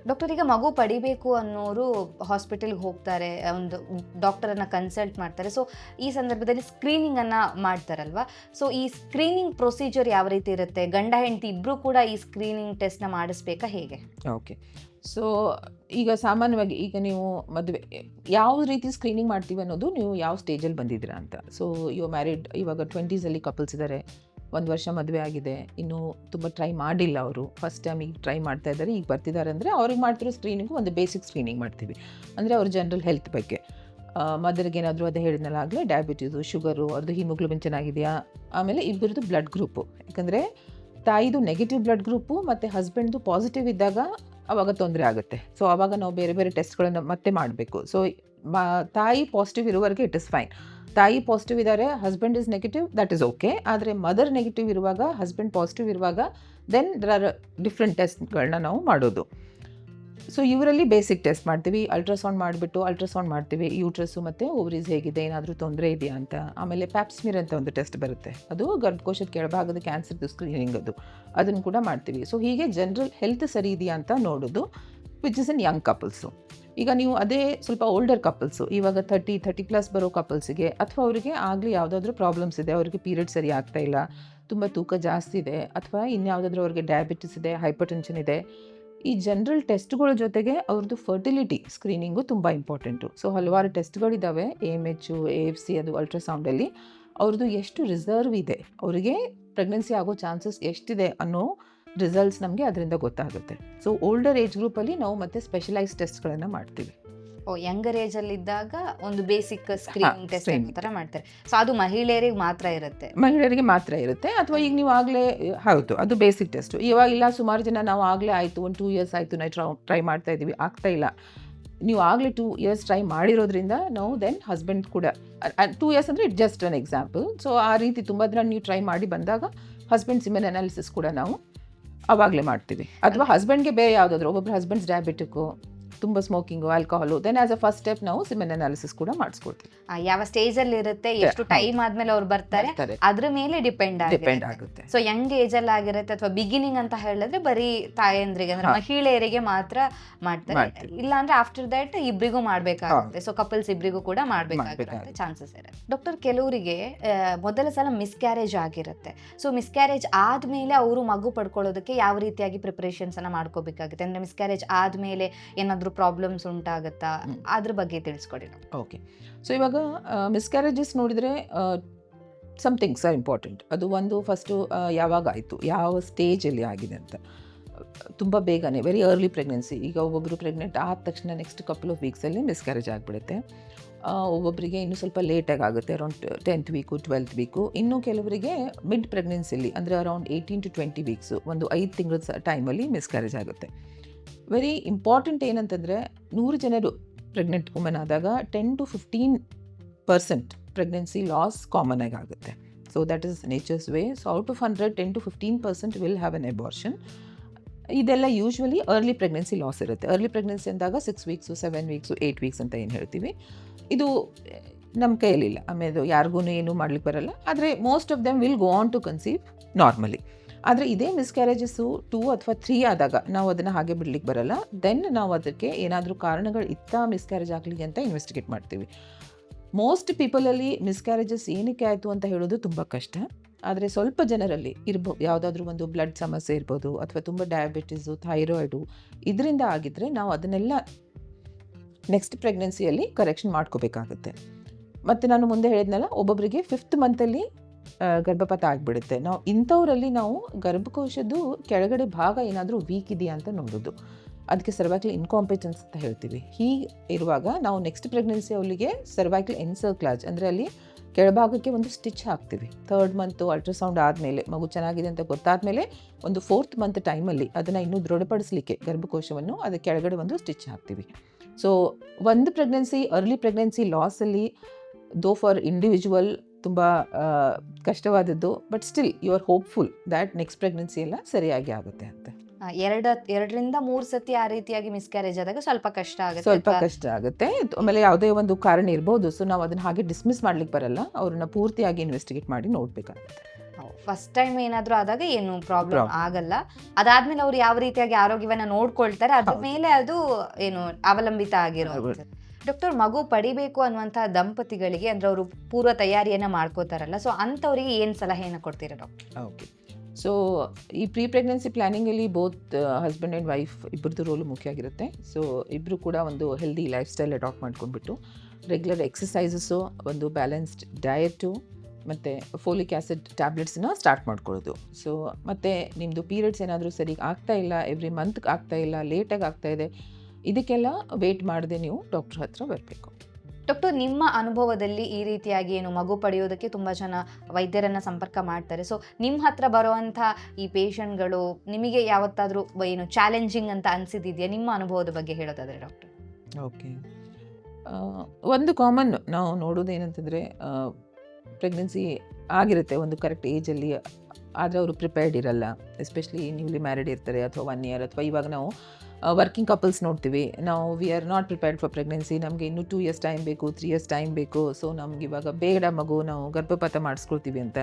ಡಾಕ್ಟರ್ ಈಗ ಮಗು ಪಡಿಬೇಕು ಅನ್ನೋರು ಹಾಸ್ಪಿಟಲ್ಗೆ ಹೋಗ್ತಾರೆ, ಒಂದು ಡಾಕ್ಟರನ್ನು ಕನ್ಸಲ್ಟ್ ಮಾಡ್ತಾರೆ. ಸೊ ಈ ಸಂದರ್ಭದಲ್ಲಿ ಸ್ಕ್ರೀನಿಂಗನ್ನು ಮಾಡ್ತಾರಲ್ವ? ಸೊ ಈ ಸ್ಕ್ರೀನಿಂಗ್ ಪ್ರೊಸೀಜರ್ ಯಾವ ರೀತಿ ಇರುತ್ತೆ? ಗಂಡ, ಹೆಂಡತಿ ಇಬ್ಬರೂ ಕೂಡ ಈ ಸ್ಕ್ರೀನಿಂಗ್ ಟೆಸ್ಟ್ನ ಮಾಡಿಸ್ಬೇಕಾ ಹೇಗೆ? ಓಕೆ ಸೊ ಈಗ ಸಾಮಾನ್ಯವಾಗಿ ಈಗ ನೀವು ಮದುವೆ, ಯಾವ ರೀತಿ ಸ್ಕ್ರೀನಿಂಗ್ ಮಾಡ್ತೀವಿ ಅನ್ನೋದು ನೀವು ಯಾವ ಸ್ಟೇಜಲ್ಲಿ ಬಂದಿದ್ದೀರಾ ಅಂತ. ಸೊ ಯು ಮ್ಯಾರಿಡ್ ಇವಾಗ ಟ್ವೆಂಟೀಸಲ್ಲಿ ಕಪಲ್ಸ್ ಇದ್ದಾರೆ ಒಂದು ವರ್ಷ ಮದುವೆ ಆಗಿದೆ. ಇನ್ನೂ ತುಂಬ ಟ್ರೈ ಮಾಡಿಲ್ಲ ಅವರು. ಫಸ್ಟ್ ಟೈಮ್ ಈಗ ಟ್ರೈ ಮಾಡ್ತಾ ಇದ್ದಾರೆ. ಈಗ ಬರ್ತಿದ್ದಾರೆ ಅಂದರೆ ಅವ್ರಿಗೆ ಮಾಡ್ತಿರೋ ಸ್ಕ್ರೀನಿಂಗು ಒಂದು ಬೇಸಿಕ್ ಸ್ಕ್ರೀನಿಂಗ್ ಮಾಡ್ತೀವಿ. ಅಂದರೆ ಅವ್ರ ಜನರಲ್ ಹೆಲ್ತ್ ಬಗ್ಗೆ. ಮದರ್ಗೆ ಏನಾದರೂ ಅದೇ ಹೇಳಿದ್ನಲ್ಲ ಆಗಲೇ ಡಯಾಬಿಟೀಸು ಶುಗರು ಅವ್ರದ್ದು ಹಿಮೋಗ್ಲೋಬಿನ್ ಚೆನ್ನಾಗಿದೆಯಾ? ಆಮೇಲೆ ಇಬ್ಬರದ್ದು ಬ್ಲಡ್ ಗ್ರೂಪು ಯಾಕಂದರೆ ತಾಯಿದು ನೆಗೆಟಿವ್ ಬ್ಲಡ್ ಗ್ರೂಪು ಮತ್ತು ಹಸ್ಬೆಂಡ್ದು ಪಾಸಿಟಿವ್ ಇದ್ದಾಗ ಅವಾಗ ತೊಂದರೆ ಆಗುತ್ತೆ. ಸೊ ಆವಾಗ ನಾವು ಬೇರೆ ಬೇರೆ ಟೆಸ್ಟ್ಗಳನ್ನು ಮತ್ತೆ ಮಾಡಬೇಕು. ಸೊ ತಾಯಿ ಪಾಸಿಟಿವ್ ಇರುವವರೆಗೆ ಇಟ್ ಇಸ್ ಫೈನ್ ತಾಯಿ ಪಾಸಿಟಿವ್ ಇದ್ದಾರೆ husband is negative that is okay ಆದರೆ ಮದರ್ ನೆಗೆಟಿವ್ ಇರುವಾಗ ಹಸ್ಬೆಂಡ್ ಪಾಸಿಟಿವ್ ಇರುವಾಗ ದೆನ್ ದರ್ ಆರ್ ಡಿಫ್ರೆಂಟ್ ಟೆಸ್ಟ್ಗಳನ್ನ ನಾವು ಮಾಡೋದು. ಸೊ ಇವರಲ್ಲಿ ಬೇಸಿಕ್ ಟೆಸ್ಟ್ ಮಾಡ್ತೀವಿ. ಅಲ್ಟ್ರಾಸೌಂಡ್ ಮಾಡಿಬಿಟ್ಟು ಅಲ್ಟ್ರಾಸೌಂಡ್ ಮಾಡ್ತೀವಿ. ಯೂಟ್ರಸ್ಸು ಮತ್ತು ಓವರೀಸ್ ಹೇಗಿದೆ, ಏನಾದರೂ ತೊಂದರೆ ಇದೆಯಾ ಅಂತ. ಆಮೇಲೆ ಪ್ಯಾಪ್ಸ್ಮಿರ್ ಅಂತ ಒಂದು ಟೆಸ್ಟ್ ಬರುತ್ತೆ. ಅದು ಗರ್ಭಕೋಶದ ಕೆಳಭಾಗದ ಕ್ಯಾನ್ಸರ್ದು ಸ್ಕ್ರೀನಿಂಗ್ ಅದು. ಅದನ್ನು ಕೂಡ ಮಾಡ್ತೀವಿ. ಸೊ ಹೀಗೆ ಜನರಲ್ ಹೆಲ್ತ್ ಸರಿ ಇದೆಯಾ ಅಂತ ನೋಡೋದು which is in young couples ಈಗ ನೀವು ಅದೇ ಸ್ವಲ್ಪ ಓಲ್ಡರ್ ಕಪಲ್ಸು ಇವಾಗ ತರ್ಟಿ ತರ್ಟಿ ಪ್ಲಸ್ ಬರೋ ಕಪಲ್ಸಿಗೆ ಅಥವಾ ಅವರಿಗೆ ಆಗಲಿ ಯಾವುದಾದ್ರೂ ಪ್ರಾಬ್ಲಮ್ಸ್ ಇದೆ, ಅವರಿಗೆ ಪೀರಿಯಡ್ ಸರಿ ಆಗ್ತಾ ಇಲ್ಲ, ತುಂಬ ತೂಕ ಜಾಸ್ತಿ ಇದೆ, ಅಥವಾ ಇನ್ಯಾವುದಾದ್ರೂ ಅವ್ರಿಗೆ ಡಯಾಬಿಟಿಸ್ ಇದೆ ಹೈಪರ್ ಟೆನ್ಷನ್ ಇದೆ, ಈ ಜನರಲ್ ಟೆಸ್ಟ್ಗಳ ಜೊತೆಗೆ ಅವ್ರದ್ದು ಫರ್ಟಿಲಿಟಿ ಸ್ಕ್ರೀನಿಂಗು ತುಂಬ ಇಂಪಾರ್ಟೆಂಟು ಸೊ ಹಲವಾರು ಟೆಸ್ಟ್ಗಳಿದ್ದಾವೆ A M H A F C ಅದು ಅಲ್ಟ್ರಾಸೌಂಡಲ್ಲಿ ಅವ್ರದ್ದು ಎಷ್ಟು ರಿಸರ್ವ್ ಇದೆ, ಅವರಿಗೆ ಪ್ರೆಗ್ನೆನ್ಸಿ ಆಗೋ ಚಾನ್ಸಸ್ ಎಷ್ಟಿದೆ ಅನ್ನೋ ರಿಸಲ್ಟ್ಸ್ ನಮಗೆ ಅದರಿಂದ ಗೊತ್ತಾಗುತ್ತೆ. ಸೊ ಓಲ್ಡರ್ ಏಜ್ ಗ್ರೂಪಲ್ಲಿ ನಾವು ಮತ್ತೆ ಸ್ಪೆಷಲೈಸ್ ಟೆಸ್ಟ್ಗಳನ್ನು ಮಾಡ್ತೀವಿ. ಓ ಯಂಗರ್ ಏಜ್ ಅಲ್ಲಿ ಇದ್ದಾಗ ಒಂದು ಬೇಸಿಕ್ ಸ್ಕ್ರೀನಿಂಗ್ ಟೆಸ್ಟ್ ಥರ ತರ ಮಾಡ್ತಾರೆ. ಸೊ ಅದು ಮಹಿಳೆಯರಿಗೆ ಮಾತ್ರ ಇರುತ್ತೆ. ಮಹಿಳೆಯರಿಗೆ ಮಾತ್ರ ಇರುತ್ತೆ. ಅಥವಾ ಈಗ ನೀವು ಆಗಲೇ ಹೌದು ಅದು ಬೇಸಿಕ್ ಟೆಸ್ಟು ಇವಾಗ ಇಲ್ಲ ಸುಮಾರು ಜನ ನಾವು ಆಗಲೇ ಆಯಿತು ಒಂದು ಟೂ ಇಯರ್ಸ್ ಆಯಿತು ನಾವು ಟ್ರೈ ಟ್ರೈ ಮಾಡ್ತಾ ಇದ್ದೀವಿ ಆಗ್ತಾ ಇಲ್ಲ. ನೀವು ಆಗಲೇ ಟೂ ಇಯರ್ಸ್ ಟ್ರೈ ಮಾಡಿರೋದ್ರಿಂದ ನಾವು ದೆನ್ ಹಸ್ಬೆಂಡ್ ಕೂಡ ಟೂ ಇಯರ್ಸ್ ಅಂದರೆ it just an example so ಆ ರೀತಿ ತುಂಬ ದಿನ ನೀವು ಟ್ರೈ ಮಾಡಿ ಬಂದಾಗ ಹಸ್ಬೆಂಡ್ ಸಿಮೆನ್ ಅನಾಲಿಸಿಸ್ ಕೂಡ ನಾವು ಅವಾಗಲೇ ಮಾಡ್ತೀವಿ. ಅಥವಾ ಹಸ್ಬೆಂಡ್ಗೆ ಬೇರೆ ಯಾವುದಾದ್ರು ಒಬ್ಬೊಬ್ರು ಹಸ್ಬೆಂಡ್ಸ್ ಡಯಾಬಿಟಿಕ್ಕು ತುಂಬ smoking alcohol then as a first step ನಾವು ಸಿಮೆನ್ ಅನಾಲಿಸಿಸ್ ಕೂಡ ಮಾಡಿಸ್ಕೊಡ್ತೀವಿ. ಆ, ಯಾವ ಸ್ಟೇಜ್ ಅಲ್ಲಿ ಇರುತ್ತೆ ಎಷ್ಟು ಟೈಮ್ ಆದ್ಮೇಲೆ ಅವ್ರು ಬರ್ತಾರೆ ಬರ್ತಾರೆ. ಅದ್ರ ಮೇಲೆ ಡಿಪೆಂಡ್ ಡಿಪೆಂಡ್ ಆಗುತ್ತೆ. ಸೊ ಯಂಗ್ ಏಜ್ ಅಲ್ಲಿ ಆಗಿರುತ್ತೆ ಅಥವಾ ಬಿಗಿನಿಂಗ್ ಅಂತ ಹೇಳಿದ್ರೆ ಬರೀ ತಾಯಂದ್ರಿಗೆ ಅಂದ್ರೆ. ಮಹಿಳೆಯರಿಗೆ ಮಾತ್ರ ಮಾಡ್ತಾರೆ. ಇಲ್ಲಾಂದ್ರೆ ಇಲ್ಲ ಅಂದ್ರೆ ಆಫ್ಟರ್ ದಟ್ ಇಬ್ರಿಗೂ ಮಾಡ್ಬೇಕಾಗುತ್ತೆ. ಸೊ ಕಪಲ್ಸ್ ಇಬ್ರಿಗೂ ಕೂಡ ಮಾಡಬೇಕಾಗುತ್ತೆ ಮಾಡ್ಬೇಕಾಗುತ್ತೆ. ಚಾನ್ಸಸ್ ಇರುತ್ತೆ. ಡಾಕ್ಟರ್ ಕೆಲವರಿಗೆ ಆ, ಮೊದಲ ಸಲ ಮಿಸ್ಕ್ಯಾರೇಜ್ ಆಗಿರುತ್ತೆ. ಸೊ ಮಿಸ್ಕ್ಯಾರೇಜ್ ಆದ್ಮೇಲೆ ಅವರು ಮಗು ಪಡ್ಕೊಳ್ಳೋದಕ್ಕೆ ಯಾವ ರೀತಿಯಾಗಿ ಪ್ರಿಪರೇಷನ್ಸ್ ಅನ್ನ ಮಾಡ್ಕೋಬೇಕಾಗುತ್ತೆ? ಅಂದ್ರೆ ಮಿಸ್ಕ್ಯಾರೇಜ್ ಆದ್ಮೇಲೆ ಏನಾದ್ರೂ ಪ್ರಾಬ್ಲಮ್ಸ್ ಉಂಟಾಗುತ್ತಾ? ಅದ್ರ ಬಗ್ಗೆ ತಿಳಿಸ್ಕೊಡಿ. ಓಕೆ ಸೊ ಇವಾಗ ಮಿಸ್ಕ್ಯಾರೇಜಸ್ ನೋಡಿದರೆ ಸಮಥಿಂಗ್ಸ್ ಆರ್ ಇಂಪಾರ್ಟೆಂಟ್ ಅದು ಒಂದು ಫಸ್ಟು ಯಾವಾಗ ಆಯಿತು ಯಾವ ಸ್ಟೇಜಲ್ಲಿ ಆಗಿದೆ ಅಂತ. ತುಂಬ ಬೇಗನೆ ವೆರಿ ಅರ್ಲಿ ಪ್ರೆಗ್ನೆನ್ಸಿ ಈಗ ಒಬ್ಬೊಬ್ಬರು ಪ್ರೆಗ್ನೆಂಟ್ ಆದ ತಕ್ಷಣ ನೆಕ್ಸ್ಟ್ ಕಪಲ್ ಆಫ್ ವೀಕ್ಸಲ್ಲಿ ಮಿಸ್ಕ್ಯಾರೇಜ್ ಆಗಿಬಿಡುತ್ತೆ. ಒಬ್ಬೊಬ್ಬರಿಗೆ ಇನ್ನೂ ಸ್ವಲ್ಪ ಲೇಟಾಗಿ ಆಗುತ್ತೆ around tenth week twelfth week ಇನ್ನೂ ಕೆಲವರಿಗೆ ಮಿಡ್ ಪ್ರೆಗ್ನೆನ್ಸಿಲಿ ಅಂದರೆ around eighteen to twenty weeks ಒಂದು ಐದು ತಿಂಗಳ ಟೈಮಲ್ಲಿ ಮಿಸ್ಕ್ಯಾರೇಜ್ ಆಗುತ್ತೆ. ವೆರಿ ಇಂಪಾರ್ಟೆಂಟ್ ಏನಂತಂದರೆ, ನೂರು ಜನರು ಪ್ರೆಗ್ನೆಂಟ್ ವುಮೆನ್ ಆದಾಗ ten to fifteen percent pregnancy loss common ಆಗಿ ಆಗುತ್ತೆ so that is nature's way so out of hundred ten to fifteen percent will have an abortion ಇದೆಲ್ಲ ಯೂಶ್ವಲಿ ಅರ್ಲಿ ಪ್ರೆಗ್ನೆನ್ಸಿ ಲಾಸ್ ಇರುತ್ತೆ. ಅರ್ಲಿ ಪ್ರೆಗ್ನೆನ್ಸಿ ಅಂದಾಗ six weeks seven weeks eight weeks ಅಂತ ಏನು ಹೇಳ್ತೀವಿ. ಇದು ನಮ್ಮ ಕೈಯಲ್ಲಿಲ್ಲ. ಆಮೇಲೆ ಯಾರಿಗೂ ಏನೂ ಮಾಡ್ಲಿಕ್ಕೆ ಬರಲ್ಲ. ಆದರೆ most of them will go on to conceive normally ಆದರೆ ಇದೇ ಮಿಸ್ಕ್ಯಾರೇಜಸ್ಸು ಟೂ ಅಥವಾ ತ್ರೀ ಆದಾಗ ನಾವು ಅದನ್ನು ಹಾಗೆ ಬಿಡ್ಲಿಕ್ಕೆ ಬರಲ್ಲ. ದೆನ್ ನಾವು ಅದಕ್ಕೆ ಏನಾದರೂ ಕಾರಣಗಳು ಇತ್ತಾ ಮಿಸ್ಕ್ಯಾರೇಜ್ ಆಗಲಿ ಅಂತ ಇನ್ವೆಸ್ಟಿಗೇಟ್ ಮಾಡ್ತೀವಿ. ಮೋಸ್ಟ್ ಪೀಪಲಲ್ಲಿ ಮಿಸ್ಕ್ಯಾರೇಜಸ್ ಏನಕ್ಕೆ ಆಯಿತು ಅಂತ ಹೇಳೋದು ತುಂಬ ಕಷ್ಟ. ಆದರೆ ಸ್ವಲ್ಪ ಜನರಲ್ಲಿ ಇರ್ಬೋ, ಯಾವುದಾದ್ರೂ ಒಂದು ಬ್ಲಡ್ ಸಮಸ್ಯೆ ಇರ್ಬೋದು ಅಥವಾ ತುಂಬ ಡಯಾಬಿಟೀಸು ಥೈರಾಯ್ಡು ಇದರಿಂದ ಆಗಿದ್ದರೆ ನಾವು ಅದನ್ನೆಲ್ಲ ನೆಕ್ಸ್ಟ್ ಪ್ರೆಗ್ನೆನ್ಸಿಯಲ್ಲಿ ಕರೆಕ್ಷನ್ ಮಾಡ್ಕೋಬೇಕಾಗುತ್ತೆ. ಮತ್ತು ನಾನು ಮುಂದೆ ಹೇಳಿದ್ನಲ್ಲ ಒಬ್ಬೊಬ್ಬರಿಗೆ ಫಿಫ್ತ್ ಮಂತಲ್ಲಿ ಗರ್ಭಪಾತ ಆಗಿಬಿಡುತ್ತೆ ನಾವು ಇಂಥವರಲ್ಲಿ ನಾವು ಗರ್ಭಕೋಶದ್ದು ಕೆಳಗಡೆ ಭಾಗ ಏನಾದರೂ ವೀಕ್ ಇದೆಯಾ ಅಂತ ನೋಡೋದು. ಅದಕ್ಕೆ ಸರ್ವೈಕಲ್ ಇನ್ಕಾಂಪಿಟೆನ್ಸ್ ಅಂತ ಹೇಳ್ತೀವಿ. ಹೀಗೆ ಇರುವಾಗ ನಾವು ನೆಕ್ಸ್ಟ್ ಪ್ರೆಗ್ನೆನ್ಸಿ ಅವಳಿಗೆ ಸರ್ವೈಕಲ್ ಎನ್ಸರ್ಕ್ಲಾಜ್ ಅಂದರೆ ಅಲ್ಲಿ ಕೆಳಭಾಗಕ್ಕೆ ಒಂದು ಸ್ಟಿಚ್ ಹಾಕ್ತೀವಿ. ಥರ್ಡ್ ಮಂತು ಅಲ್ಟ್ರಾಸೌಂಡ್ ಆದಮೇಲೆ, ಮಗು ಚೆನ್ನಾಗಿದೆ ಅಂತ ಗೊತ್ತಾದಮೇಲೆ ಒಂದು ಫೋರ್ತ್ ಮಂತ್ ಟೈಮಲ್ಲಿ ಅದನ್ನು ಇನ್ನೂ ದೃಢಪಡಿಸಲಿಕ್ಕೆ ಗರ್ಭಕೋಶವನ್ನು ಅದಕ್ಕೆ ಕೆಳಗಡೆ ಒಂದು ಸ್ಟಿಚ್ ಹಾಕ್ತೀವಿ. ಸೊ ಒಂದು ಪ್ರೆಗ್ನೆನ್ಸಿ ಅರ್ಲಿ ಪ್ರೆಗ್ನೆನ್ಸಿ ಲಾಸಲ್ಲಿ ದೋ ಫಾರ್ ಇಂಡಿವಿಜುವಲ್ ತುಂಬ ಕಷ್ಟವಾದದ್ದು but still you are hopeful that next pregnancy ಎಲ್ಲ ಸರಿಯಾಗಿ ಆಗುತ್ತೆ ಅಂತ. ಎರಡ ಎರಡರಿಂದ ಮೂರು ಸತಿ ಆ ರೀತಿಯಾಗಿ ಮಿಸ್ಕ್ಯಾರೇಜ್ ಆದಾಗ ಸ್ವಲ್ಪ ಕಷ್ಟ ಆಗುತ್ತೆ ಸ್ವಲ್ಪ ಕಷ್ಟ ಆಗುತ್ತೆ. ಆಮೇಲೆ ಯಾವುದೇ ಒಂದು ಕಾರಣ ಇರ್ಬೋದು ಸೊ ನಾವು ಅದನ್ನ ಹಾಗೆ ಡಿಸ್ಮಿಸ್ ಮಾಡ್ಲಿಕ್ಕೆ ಬರಲ್ಲ. ಅವ್ರನ್ನ ಪೂರ್ತಿಯಾಗಿ ಇನ್ವೆಸ್ಟಿಗೇಟ್ ಮಾಡಿ ನೋಡ್ಬೇಕಾಗುತ್ತೆ. ಫಸ್ಟ್ ಟೈಮ್ ಏನಾದರೂ ಆದಾಗ ಏನು ಪ್ರಾಬ್ಲಮ್ ಆಗಲ್ಲ. ಅದಾದ್ಮೇಲೆ ಅವ್ರು ಯಾವ ರೀತಿಯಾಗಿ ಆರೋಗ್ಯವನ್ನ ನೋಡ್ಕೊಳ್ತಾರೆ ಅದ್ರ ಮೇಲೆ ಅದು ಏನು ಅವಲಂಬಿತ ಆಗಿರುತ್ತೆ ಡಾಕ್ಟರ್ ಮಗು ಪಡಿಬೇಕು ಅನ್ನುವಂಥ ದಂಪತಿಗಳಿಗೆ ಅಂದ್ರೆ ಅವರು ಪೂರ್ವ ತಯಾರಿಯನ್ನ ಮಾಡ್ಕೋತಾರಲ್ಲ. ಸೊ ಅಂತವರಿಗೆ ಏನು ಸಲಹೆಯನ್ನು ಕೊಡ್ತೀರಾ ಡಾಕ್ಟರ್? ಓಕೆ ಸೊ ಈ ಪ್ರೀ ಪ್ರೆಗ್ನೆನ್ಸಿ ಪ್ಲ್ಯಾನಿಂಗಲ್ಲಿ ಬೋತ್ ಹಸ್ಬೆಂಡ್ ಆ್ಯಂಡ್ ವೈಫ್ ಇಬ್ಬರದ್ದು ರೋಲು ಮುಖ್ಯ ಆಗಿರುತ್ತೆ. ಸೊ ಇಬ್ಬರು ಕೂಡ ಒಂದು ಹೆಲ್ದಿ ಲೈಫ್ ಸ್ಟೈಲ್ ಅಡಾಪ್ಟ್ ಮಾಡ್ಕೊಂಡ್ಬಿಟ್ಟು ರೆಗ್ಯುಲರ್ ಎಕ್ಸಸೈಸಸ್ಸು ಒಂದು ಬ್ಯಾಲೆನ್ಸ್ಡ್ ಡಯಟು ಮತ್ತು ಫೋಲಿಕ್ ಆ್ಯಸಿಡ್ ಟ್ಯಾಬ್ಲೆಟ್ಸನ್ನ ಸ್ಟಾರ್ಟ್ ಮಾಡ್ಕೊಳ್ಳೋದು. ಸೊ ಮತ್ತು ನಿಮ್ಮದು ಪೀರಿಯಡ್ಸ್ ಏನಾದರೂ ಸರಿ ಆಗ್ತಾ ಇಲ್ಲ ಎವ್ರಿ ಮಂತ್ ಆಗ್ತಾ ಇಲ್ಲ ಲೇಟಾಗಿ ಆಗ್ತಾ ಇದೆ ಇದಕ್ಕೆಲ್ಲ ವೇಟ್ ಮಾಡದೆ ನೀವು ಡಾಕ್ಟ್ರ್ ಹತ್ರ ಬರಬೇಕು. ಡಾಕ್ಟರ್ ನಿಮ್ಮ ಅನುಭವದಲ್ಲಿ ಈ ರೀತಿಯಾಗಿ ಏನು ಮಗು ಪಡೆಯೋದಕ್ಕೆ ತುಂಬ ಜನ ವೈದ್ಯರನ್ನು ಸಂಪರ್ಕ ಮಾಡ್ತಾರೆ. ಸೊ ನಿಮ್ಮ ಹತ್ರ ಬರುವಂಥ ಈ ಪೇಷಂಟ್ಗಳು ನಿಮಗೆ ಯಾವತ್ತಾದರೂ ಏನು ಚಾಲೆಂಜಿಂಗ್ ಅಂತ ಅನ್ಸಿದಿದೆಯಾ? ನಿಮ್ಮ ಅನುಭವದ ಬಗ್ಗೆ ಹೇಳೋದಾದರೆ ಡಾಕ್ಟರ್ ಓಕೆ ಒಂದು ಕಾಮನ್ ನಾವು ನೋಡೋದೇನಂತಂದರೆ ಪ್ರೆಗ್ನೆನ್ಸಿ ಆಗಿರುತ್ತೆ ಒಂದು ಕರೆಕ್ಟ್ ಏಜಲ್ಲಿ ಆದರೆ ಅವರು ಪ್ರಿಪೇರ್ಡ್ ಇರಲ್ಲ. ಎಸ್ಪೆಷಲಿ ನ್ಯೂಲಿ ಮ್ಯಾರಿಡ್ ಇರ್ತಾರೆ ಅಥವಾ ಒನ್ ಇಯರ್ ಅಥವಾ ಇವಾಗ ನಾವು ವರ್ಕಿಂಗ್ ಕಪಲ್ಸ್ ನೋಡ್ತೀವಿ. ನಾವು we are not prepared for pregnancy ನಮಗೆ ಇನ್ನೂ ಟೂ ಇಯರ್ಸ್ ಟೈಮ್ ಬೇಕು ತ್ರೀ ಇಯರ್ಸ್ ಟೈಮ್ ಬೇಕು. ಸೊ ನಮ್ಗೆ ಇವಾಗ ಬೇಡ ಮಗು, ನಾವು ಗರ್ಭಪಾತ ಮಾಡಿಸ್ಕೊಳ್ತೀವಿ ಅಂತ.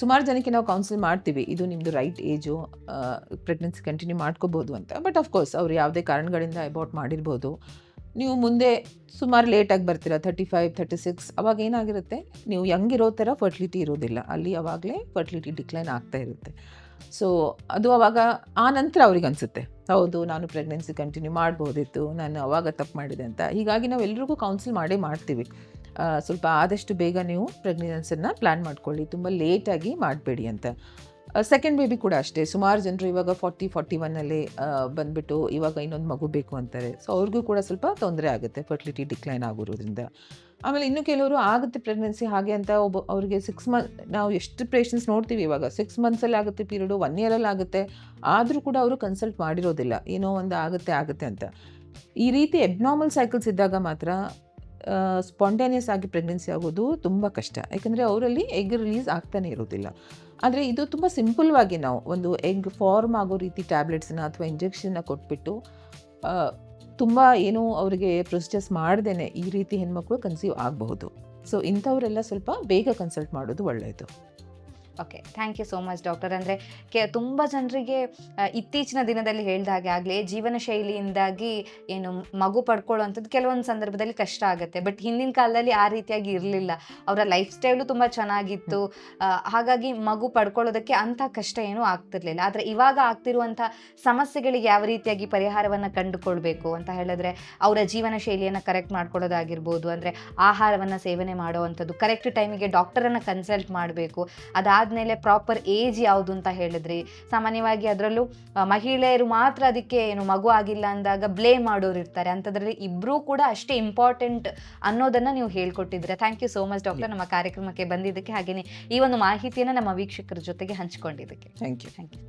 ಸುಮಾರು ಜನಕ್ಕೆ ನಾವು ಕೌನ್ಸಿಲ್ ಮಾಡ್ತೀವಿ. ಇದು ನಿಮ್ಮದು ರೈಟ್ ಏಜು ಪ್ರೆಗ್ನೆನ್ಸಿ ಕಂಟಿನ್ಯೂ ಮಾಡ್ಕೋಬೋದು ಅಂತ. ಬಟ್ ಅಫ್ಕೋರ್ಸ್ ಅವ್ರು ಯಾವುದೇ ಕಾರಣಗಳಿಂದ ಅಬೌಟ್ ಮಾಡಿರ್ಬೋದು. ನೀವು ಮುಂದೆ ಸುಮಾರು ಲೇಟಾಗಿ ಬರ್ತೀರ ಥರ್ಟಿ ಫೈವ್ ಥರ್ಟಿ ಸಿಕ್ಸ್ ಅವಾಗ ಏನಾಗಿರುತ್ತೆ? ನೀವು ಯಂಗ್ ಇರೋ ಥರ ಫರ್ಟಿಲಿಟಿ ಇರೋದಿಲ್ಲ. ಅಲ್ಲಿ ಅವಾಗಲೇ ಫರ್ಟಿಲಿಟಿ ಡಿಕ್ಲೈನ್ ಆಗ್ತಾ ಇರುತ್ತೆ. ಸೊ ಅದು ಅವಾಗ ಆ ನಂತರ ಅವ್ರಿಗೆ ಅನಿಸುತ್ತೆ. ಹೌದು, ನಾನು ಪ್ರೆಗ್ನೆನ್ಸಿ ಕಂಟಿನ್ಯೂ ಮಾಡ್ಬೋದಿತ್ತು, ನಾನು ಅವಾಗ ತಪ್ಪು ಮಾಡಿದೆ ಅಂತ. ಹೀಗಾಗಿ ನಾವು ಎಲ್ರಿಗೂ ಕೌನ್ಸಿಲ್ ಮಾಡೇ ಮಾಡ್ತೀವಿ. ಸ್ವಲ್ಪ ಆದಷ್ಟು ಬೇಗ ನೀವು ಪ್ರೆಗ್ನೆನ್ಸನ್ನು ಪ್ಲ್ಯಾನ್ ಮಾಡ್ಕೊಳ್ಳಿ. ತುಂಬ ಲೇಟಾಗಿ ಮಾಡಬೇಡಿ ಅಂತ. ಸೆಕೆಂಡ್ ಬೇಬಿ ಕೂಡ ಅಷ್ಟೇ. ಸುಮಾರು ಜನರು ಇವಾಗ ಫಾರ್ಟಿ ಫಾರ್ಟಿ ಒನ್ನಲ್ಲಿ ಬಂದ್ಬಿಟ್ಟು ಇವಾಗ ಇನ್ನೊಂದು ಮಗು ಬೇಕು ಅಂತಾರೆ. ಸೊ ಅವ್ರಿಗೂ ಕೂಡ ಸ್ವಲ್ಪ ತೊಂದರೆ ಆಗುತ್ತೆ ಫರ್ಟಿಲಿಟಿ ಡಿಕ್ಲೈನ್ ಆಗಿರೋದ್ರಿಂದ ಆಮೇಲೆ ಇನ್ನು ಕೆಲವರು ಆಗುತ್ತೆ ಪ್ರೆಗ್ನೆನ್ಸಿ ಹಾಗೆ ಅಂತ ಒಬ್ಬ, ಅವ್ರಿಗೆ ಸಿಕ್ಸ್ ಮಂತ್ ನಾವು ಎಷ್ಟು ಪೇಷನ್ಸ್ ನೋಡ್ತೀವಿ ಇವಾಗ? ಸಿಕ್ಸ್ ಮಂತ್ಸಲ್ಲಿ ಆಗುತ್ತೆ ಪೀರಿಯಡು ಒನ್ ಇಯರಲ್ಲಿ ಆಗುತ್ತೆ. ಆದರೂ ಕೂಡ ಅವರು ಕನ್ಸಲ್ಟ್ ಮಾಡಿರೋದಿಲ್ಲ. ಏನೋ ಒಂದು ಆಗುತ್ತೆ ಆಗುತ್ತೆ ಅಂತ. ಈ ರೀತಿ ಎಬ್ನಾರ್ಮಲ್ ಸೈಕಲ್ಸ್ ಇದ್ದಾಗ ಮಾತ್ರ ಸ್ಪಾಂಟೇನಿಯಸ್ ಆಗಿ ಪ್ರೆಗ್ನೆನ್ಸಿ ಆಗೋದು ತುಂಬ ಕಷ್ಟ. ಯಾಕಂದರೆ ಅವರಲ್ಲಿ ಎಗ್ ರಿಲೀಸ್ ಆಗ್ತಾನೆ ಇರೋದಿಲ್ಲ. ಆದರೆ ಇದು ತುಂಬ ಸಿಂಪಲ್ವಾಗಿ ನಾವು ಒಂದು ಎಗ್ ಫಾರ್ಮ್ ಆಗೋ ರೀತಿ ಟ್ಯಾಬ್ಲೆಟ್ಸನ್ನ ಅಥವಾ ಇಂಜೆಕ್ಷನ್ನ ಕೊಟ್ಬಿಟ್ಟು ತುಂಬ ಏನು ಅವರಿಗೆ ಪ್ರೊಸೀಜರ್ಸ್ ಮಾಡ್ದೇ ಈ ರೀತಿ ಹೆಣ್ಮಕ್ಳು ಕನ್ಸೀವ್ ಆಗಬಹುದು. ಸೊ ಇಂಥವರೆಲ್ಲ ಸ್ವಲ್ಪ ಬೇಗ ಕನ್ಸಲ್ಟ್ ಮಾಡೋದು ಒಳ್ಳೆಯದು okay thank you so much doctor ಅಂದರೆ ಕೆ, ತುಂಬ ಜನರಿಗೆ ಇತ್ತೀಚಿನ ದಿನದಲ್ಲಿ ಹೇಳಿದ ಹಾಗೆ ಆಗಲಿ, ಜೀವನ ಶೈಲಿಯಿಂದಾಗಿ ಏನು ಮಗು ಪಡ್ಕೊಳ್ಳುವಂಥದ್ದು ಕೆಲವೊಂದು ಸಂದರ್ಭದಲ್ಲಿ ಕಷ್ಟ ಆಗುತ್ತೆ. ಬಟ್ ಹಿಂದಿನ ಕಾಲದಲ್ಲಿ ಆ ರೀತಿಯಾಗಿ ಇರಲಿಲ್ಲ. ಅವರ ಲೈಫ್ ಸ್ಟೈಲು ತುಂಬ ಚೆನ್ನಾಗಿತ್ತು. ಹಾಗಾಗಿ ಮಗು ಪಡ್ಕೊಳ್ಳೋದಕ್ಕೆ ಅಂಥ ಕಷ್ಟ ಏನೂ ಆಗ್ತಿರಲಿಲ್ಲ. ಆದರೆ ಇವಾಗ ಆಗ್ತಿರುವಂಥ ಸಮಸ್ಯೆಗಳಿಗೆ ಯಾವ ರೀತಿಯಾಗಿ ಪರಿಹಾರವನ್ನು ಕಂಡುಕೊಳ್ಬೇಕು ಅಂತ ಹೇಳಿದ್ರೆ, ಅವರ ಜೀವನ ಶೈಲಿಯನ್ನು ಕರೆಕ್ಟ್ ಮಾಡ್ಕೊಳ್ಳೋದಾಗಿರ್ಬೋದು, ಅಂದರೆ ಆಹಾರವನ್ನು ಸೇವನೆ ಮಾಡುವಂಥದ್ದು ಕರೆಕ್ಟ್ ಟೈಮಿಗೆ ಡಾಕ್ಟರನ್ನು ಕನ್ಸಲ್ಟ್ ಮಾಡಬೇಕು. ಅದಾದಮೇಲೆ ಪ್ರಾಪರ್ ಏಜ್ ಯಾವುದು ಅಂತ ಹೇಳಿದ್ರಿ. ಸಾಮಾನ್ಯವಾಗಿ ಅದರಲ್ಲೂ ಮಹಿಳೆಯರು ಮಾತ್ರ ಅದಕ್ಕೆ ಏನು ಮಗು ಆಗಿಲ್ಲ ಅಂದಾಗ ಬ್ಲೇಮ್ ಮಾಡೋರು ಇರ್ತಾರೆ. ಅಂಥದ್ರಲ್ಲಿ ಇಬ್ಬರೂ ಕೂಡ ಅಷ್ಟೇ ಇಂಪಾರ್ಟೆಂಟ್ ಅನ್ನೋದನ್ನು ನೀವು ಹೇಳ್ಕೊಟ್ಟಿದ್ರೆ thank you so much doctor ನಮ್ಮ ಕಾರ್ಯಕ್ರಮಕ್ಕೆ ಬಂದಿದ್ದಕ್ಕೆ ಹಾಗೆಯೇ ಈ ಒಂದು ಮಾಹಿತಿಯನ್ನು ನಮ್ಮ ವೀಕ್ಷಕರ ಜೊತೆಗೆ ಹಂಚಿಕೊಂಡಿದ್ದಕ್ಕೆ. Thank you thank you